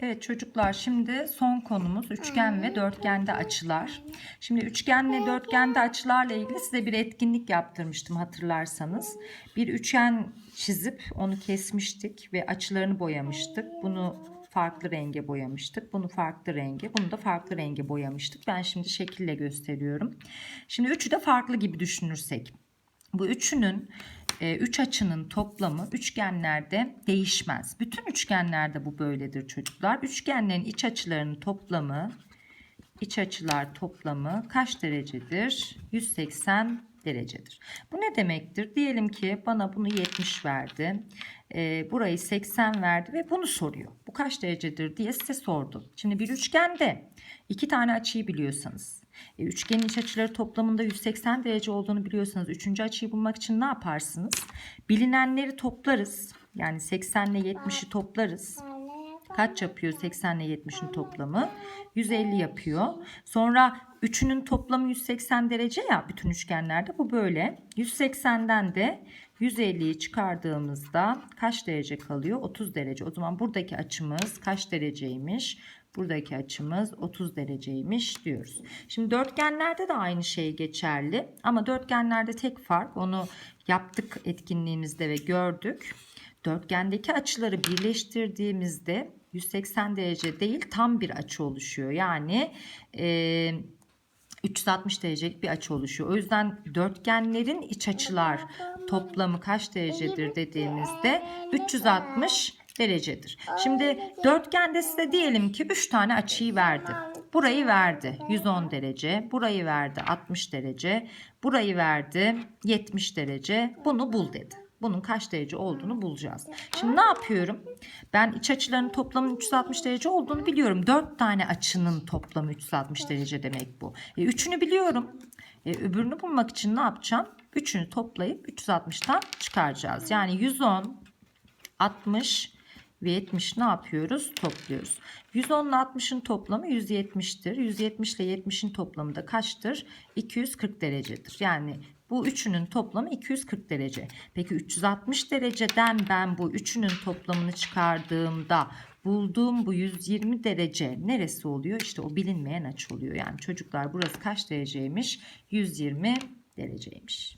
Evet çocuklar şimdi son konumuz üçgen ve dörtgende açılar. Şimdi üçgenle dörtgende açılarla ilgili size bir etkinlik yaptırmıştım hatırlarsanız. Bir üçgen çizip onu kesmiştik ve açılarını boyamıştık. Bunu farklı renge boyamıştık. Bunu farklı renge, bunu da farklı renge boyamıştık. Ben şimdi şekille gösteriyorum. Şimdi üçü de farklı gibi düşünürsek. Bu üçünün e, üç açının toplamı üçgenlerde değişmez. Bütün üçgenlerde bu böyledir çocuklar. Üçgenlerin iç açılarının toplamı iç açılar toplamı kaç derecedir? 180 derecedir. Bu ne demektir? Diyelim ki bana bunu 70 verdi. E, burayı 80 verdi ve bunu soruyor. Bu kaç derecedir diye size sordu. Şimdi bir üçgende iki tane açıyı biliyorsanız e, üçgenin iç açıları toplamında 180 derece olduğunu biliyorsanız üçüncü açıyı bulmak için ne yaparsınız? Bilinenleri toplarız. Yani 80 ile 70'i toplarız. Kaç yapıyor 80 ile 70'in toplamı? 150 yapıyor. Sonra üçünün toplamı 180 derece ya bütün üçgenlerde bu böyle. 180'den de 150'yi çıkardığımızda kaç derece kalıyor? 30 derece. O zaman buradaki açımız kaç dereceymiş? Buradaki açımız 30 dereceymiş diyoruz. Şimdi dörtgenlerde de aynı şey geçerli. Ama dörtgenlerde tek fark onu yaptık etkinliğimizde ve gördük. Dörtgendeki açıları birleştirdiğimizde 180 derece değil tam bir açı oluşuyor. Yani e, 360 derecelik bir açı oluşuyor. O yüzden dörtgenlerin iç açılar toplamı kaç derecedir dediğimizde 360 derecedir. Şimdi dörtgende size diyelim ki 3 tane açıyı verdi. Burayı verdi 110 derece, burayı verdi 60 derece, burayı verdi 70 derece. Bunu bul dedi. Bunun kaç derece olduğunu bulacağız. Şimdi ne yapıyorum? Ben iç açıların toplamının 360 derece olduğunu biliyorum. 4 tane açının toplamı 360 derece demek bu. E, üçünü biliyorum. E, öbürünü bulmak için ne yapacağım? Üçünü toplayıp 360'tan çıkaracağız. Yani 110, 60 ve 70 ne yapıyoruz? Topluyoruz. 110 ile 60'ın toplamı 170'tir. 170 ile 70'in toplamı da kaçtır? 240 derecedir. Yani bu üçünün toplamı 240 derece. Peki 360 dereceden ben bu üçünün toplamını çıkardığımda bulduğum bu 120 derece neresi oluyor? İşte o bilinmeyen açı oluyor. Yani çocuklar burası kaç dereceymiş? 120 dereceymiş.